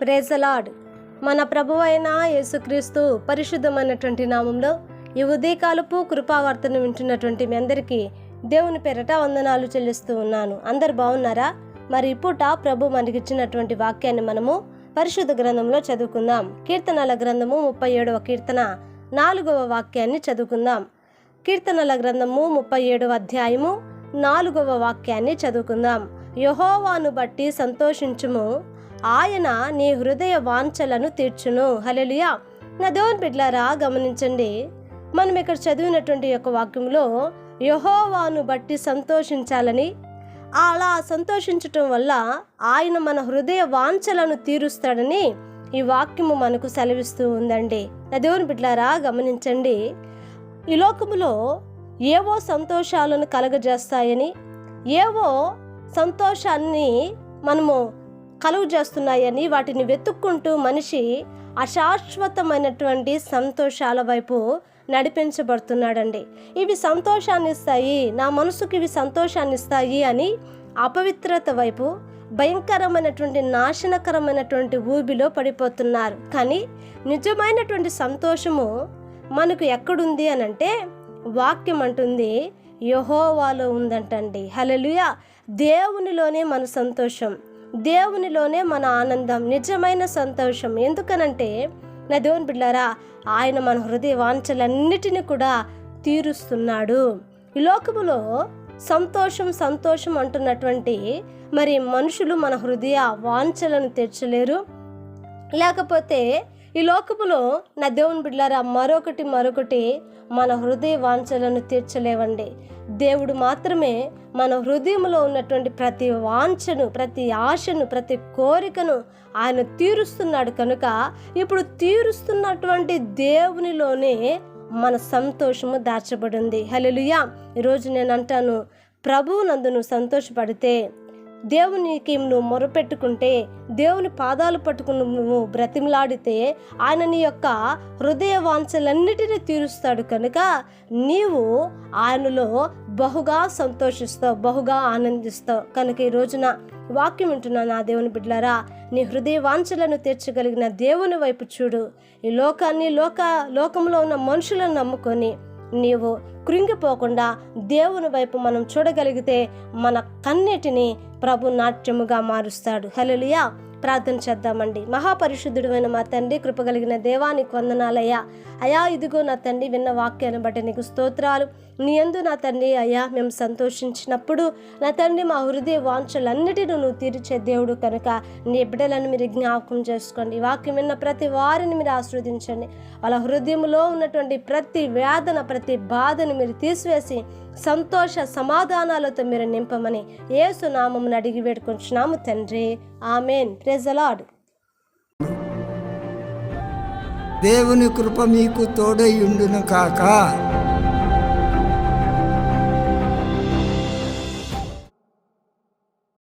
Praise the Lord మన ప్రభు అయిన యేసుక్రీస్తు పరిశుద్ధమైనటువంటి నామంలో ఈ ఉదయకాలపు కృపావార్తను వింటున్నటువంటి మీ అందరికీ దేవుని పేరట వందనాలు చెల్లిస్తూ ఉన్నాను. అందరు బాగున్నారా? మరి ఇప్పుట ప్రభు మనకిచ్చినటువంటి వాక్యాన్ని మనము పరిశుద్ధ గ్రంథంలో చదువుకుందాం. కీర్తనల గ్రంథము ముప్పై ఏడవ కీర్తన నాలుగవ వాక్యాన్ని చదువుకుందాం. కీర్తనల గ్రంథము ముప్పై ఏడవ అధ్యాయము నాలుగవ వాక్యాన్ని చదువుకుందాం. యహోవాను బట్టి సంతోషించుము. ఆయన నీ హృదయ వాంఛలను తీర్చును. హలెలుయా నా దేవుని బిడ్లారా గమనించండి. మనం ఇక్కడ చదివినటువంటి యొక్క వాక్యంలో యహోవాను బట్టి సంతోషించాలని అలా సంతోషించటం వల్ల ఆయన మన హృదయ వాంఛలను తీరుస్తాడని ఈ వాక్యము మనకు సెలవిస్తూ ఉందండి. నా దేవుని బిడ్లారా గమనించండి. ఈ లోకములో ఏవో సంతోషాలను కలగజేస్తాయని ఏవో సంతోషాన్ని మనము కలుగు చేస్తున్నాయని వాటిని వెతుక్కుంటూ మనిషి అశాశ్వతమైనటువంటి సంతోషాల వైపు నడిపించబడుతున్నాడండి. ఇవి సంతోషాన్ని ఇస్తాయి నా మనసుకి ఇవి సంతోషాన్ని ఇస్తాయి అని అపవిత్రత వైపు భయంకరమైనటువంటి నాశనకరమైనటువంటి ఊబిలో పడిపోతున్నారు. కానీ నిజమైనటువంటి సంతోషము మనకు ఎక్కడుంది అని అంటే వాక్యం అంటుంది యహోవాలో ఉందంటండి. హలలుయ దేవునిలోనే మన సంతోషం. దేవునిలోనే మన ఆనందం నిజమైన సంతోషం. ఎందుకనంటే నా దేవుని బిడ్డారా ఆయన మన హృదయ వాంఛలన్నిటిని కూడా తీరుస్తున్నాడు. ఈ లోకములో సంతోషం సంతోషం అంటున్నటువంటి మరి మనుషులు మన హృదయ వాంఛలను తీర్చలేరు. లేకపోతే ఈ లోకములో నా దేవుని బిడ్డారా మరొకటి మరొకటి మన హృదయ వాంఛలను తీర్చలేవండి. దేవుడు మాత్రమే మన హృదయంలో ఉన్నటువంటి ప్రతి వాంఛను ప్రతి ఆశను ప్రతి కోరికను ఆయన తీరుస్తున్నాడు కనుక ఇప్పుడు తీరుస్తున్నటువంటి దేవునిలోనే మన సంతోషము దాచబడింది. హలెలుయా ఈరోజు నేను అంటాను ప్రభువు నందు నువ్వు సంతోషపడితే దేవునికి నువ్వు మొరపెట్టుకుంటే దేవుని పాదాలు పట్టుకుని నువ్వు బ్రతిమలాడితే ఆయన నీ యొక్క హృదయ వాంఛలన్నిటినీ తీరుస్తాడు కనుక నీవు ఆయనలో బహుగా సంతోషిస్తావు బహుగా ఆనందిస్తావు. కనుక ఈ రోజున వాక్యం వింటున్నా నా దేవుని బిడ్డలారా నీ హృదయ వాంఛలను తీర్చగలిగిన దేవుని వైపు చూడు. ఈ లోకాన్ని లోక లోకంలో ఉన్న మనుషులను నమ్ముకొని నీవు కృంగిపోకుండా దేవుని వైపు మనం చూడగలిగితే మన కన్నిటిని ప్రభు నాట్యముగా మారుస్తాడు. హలలుయా ప్రార్థన చేద్దామండి. మహాపరిశుద్ధుడైన మా తండ్రి కృపగలిగిన దేవానికి వందనాలయ్యా. అయా ఇదిగో నా తండ్రి విన్న వాక్యాన్ని బట్టి నీకు స్తోత్రాలు. నీ ఎందు నా తండ్రి అయ్యా మేము సంతోషించినప్పుడు నా తండ్రి మా హృదయ వాంఛలన్నిటిని నువ్వు తీర్చే దేవుడు కనుక నీ బిడ్డలను మీరు జ్ఞాపకం చేసుకోండి. వాక్యం విన్న ప్రతి వారిని మీరు ఆస్వాదించండి వాళ్ళ హృదయంలో ఉన్నటువంటి ప్రతి వేదన ప్రతి బాధను మీరు తీసివేసి సంతోష సమాధానాలతో మీరు నింపమని ఏసు నామమును అడిగి వేడుకొంచున్నాము తండ్రి. ఆమెన్. ప్రెజలాడ్ దేవుని కృప మీకు తోడై ఉండును కాక.